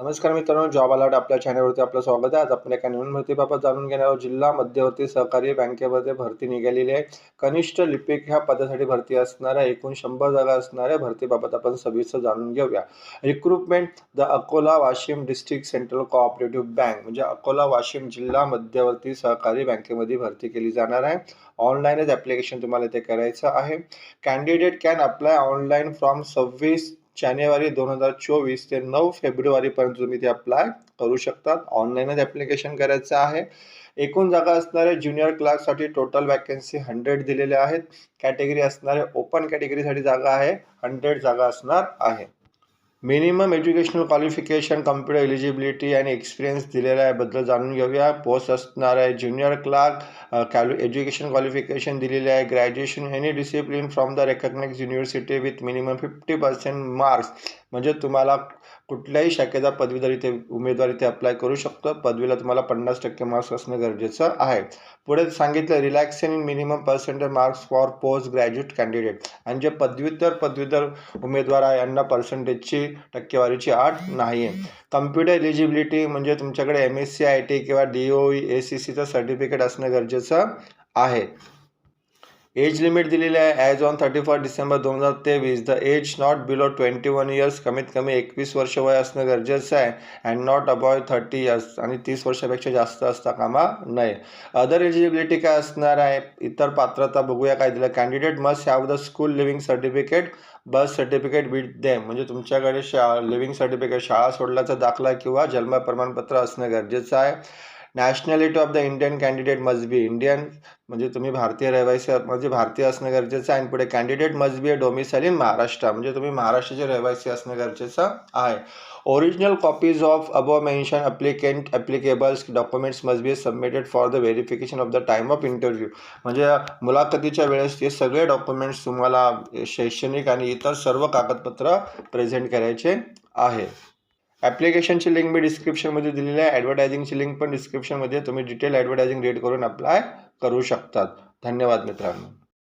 नमस्कार मित्रांनो job alert आपल्या चॅनलवरती आपलं स्वागत आहे. आज आपण एका नवीन भरतीबाबत जाणून घेणार आहोत. जिल्हा मध्यवर्ती सहकारी बँकेमध्ये भरती निघालेली आहे. कनिष्ठ लिपिक ह्या पदासाठी भरती असणार आहे. एकूण शंभर जागा असणार आहे. भरतीबाबत आपण सविस्तर जाणून घेऊया. Recruitment the Akola Washim district central cooperative bank म्हणजे अकोला वाशिम जिल्हा मध्यवर्ती सहकारी बँकेमध्ये भरती केली जाणार आहे. ऑनलाईनच ॲप्लिकेशन तुम्हाला इथे करायचं आहे. Candidate can apply online from सव्वीस जानेवारी दोन हजार चोवीस ते नऊ फेब्रुवारीपर्यंत तुम्ही ते अप्लाय करू शकतात. ऑनलाईनच ॲप्लिकेशन करायचं आहे. एकूण जागा असणारे ज्युनियर क्लार्कसाठी टोटल वॅकन्सी हंड्रेड दिलेल्या आहेत. कॅटेगरी असणारे ओपन कॅटेगरीसाठी जागा आहे. हंड्रेड जागा असणार आहे. Minimum educational qualification computer eligibility आणि एक्सपिरियन्स दिलेला आहे. बद्दल जाणून घेऊया. पोस्ट असणार आहे. ज्युनियर क्लार्क कॅल एज्युकेशन क्वालिफिकेशन दिलेले आहे. Graduation any discipline from the recognise university with minimum fifty percent marks म्हणजे तुम्हाला कुठल्याही शाखेचा पदवीधर इथे उमेदवार इथे अप्लाय करू शकतो. पदवीला तुम्हाला पन्नास टक्के मार्क्स असणं गरजेचं आहे. पुढे सांगितलं relaxation in minimum percentage marks for post graduate candidate आणि जे पदव्युत्तर पदवीधर उमेदवार आहे यांना पर्सेंटेजची टक्केवारीची आठ नाही आहे कम्प्युटर एलिजिबिलिटी म्हणजे तुमच्याकडे M S C I T किंवा D O E A C सीचं सर्टिफिकेट असणं गरजेचं आहे. एज लिमिट दिलेली आहे. As on thirty first December दोन हजार तेवीस the age not below twenty one years कमीत कमी एकवीस वर्ष वय असणं गरजेचं आहे. And not above thirty years आणि तीस वर्षापेक्षा जास्त असता कामा नये. अदर एलिजिबिलिटी काय असणार आहे? इतर पात्रता बघूया काय दिलं. Candidate must have the school leaving certificate birth certificate with them म्हणजे तुमच्याकडे शा लिव्हिंग सर्टिफिकेट शाळा सोडल्याचा दाखला किंवा जन्म प्रमाणपत्र असणं गरजेचं आहे. Nationality of the Indian candidate must be Indian म्हणजे तुम्ही भारतीय रहिवासी म्हणजे भारतीय असणं गरजेचं आहे. आणि पुढे candidate must be a domicile in Maharashtra म्हणजे तुम्ही महाराष्ट्राचे रहिवासी असणं गरजेचं आहे. Original copies of above mention applicant applicables documents must be submitted for the verification of the time of interview म्हणजे मुलाखतीच्या वेळेस ते सगळे डॉक्युमेंट्स तुम्हाला शैक्षणिक आणि इतर सर्व कागदपत्र प्रेझेंट करायचे आहे. ॲप्लिकेशनची लिंक मी डिस्क्रिप्शनमध्ये दिलेली आहे. ॲडव्हर्टायझिंगची लिंक पण डिस्क्रिप्शनमध्ये तुम्ही डिटेल ॲडव्हर्टायझिंग रेड करून अप्लाय करू शकतात. धन्यवाद मित्रांनो.